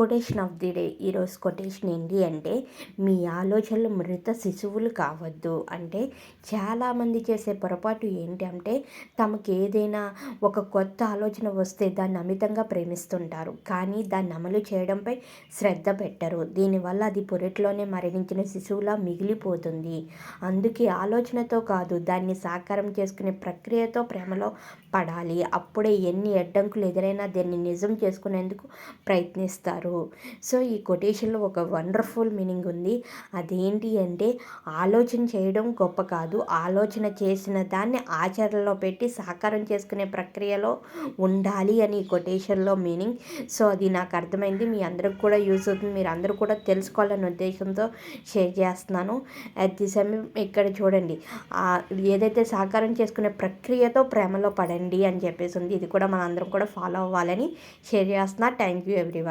Quotation of the day ఈరోజు quotation ఏంటి అంటే మీ ఆలోచనలు మృత శిశువులు కావద్దు. అంటే చాలామంది చేసే పొరపాటు ఏంటి అంటే తమకు ఏదైనా ఒక కొత్త ఆలోచన వస్తే దాన్ని అమితంగా ప్రేమిస్తుంటారు. కానీ దాన్ని అమలు చేయడంపై శ్రద్ధ పెట్టరు. దీనివల్ల అది పొరట్లోనే మరణించిన శిశువులా మిగిలిపోతుంది. అందుకే ఆలోచనతో కాదు దాన్ని సాకారం చేసుకునే ప్రక్రియతో ప్రేమలో పడాలి. అప్పుడే ఎన్ని అడ్డంకులు ఎదురైనా దాన్ని నిజం చేసుకునేందుకు ప్రయత్నిస్తారు. సో ఈ కొటేషన్లో ఒక వండర్ఫుల్ మీనింగ్ ఉంది. అదేంటి అంటే ఆలోచన చేయడం గొప్ప కాదు. ఆలోచన చేసిన దాన్ని ఆచరణలో పెట్టి సాకారం చేసుకునే ప్రక్రియలో ఉండాలి అని ఈ కొటేషన్లో మీనింగ్. సో అది నాకు అర్థమైంది. మీ అందరికి కూడా యూజ్ అవుతుంది. మీరు అందరూ కూడా తెలుసుకోవాలనే ఉద్దేశంతో షేర్ చేస్తున్నాను. అట్ ది సమయం ఇక్కడ చూడండి. ఏదైతే సాకారం చేసుకునే ప్రక్రియతో ప్రేమలో పడండి అని చెప్పేసి ఉంది. ఇది కూడా మనందరం కూడా ఫాలో అవ్వాలని షేర్ చేస్తున్నా. Thank you every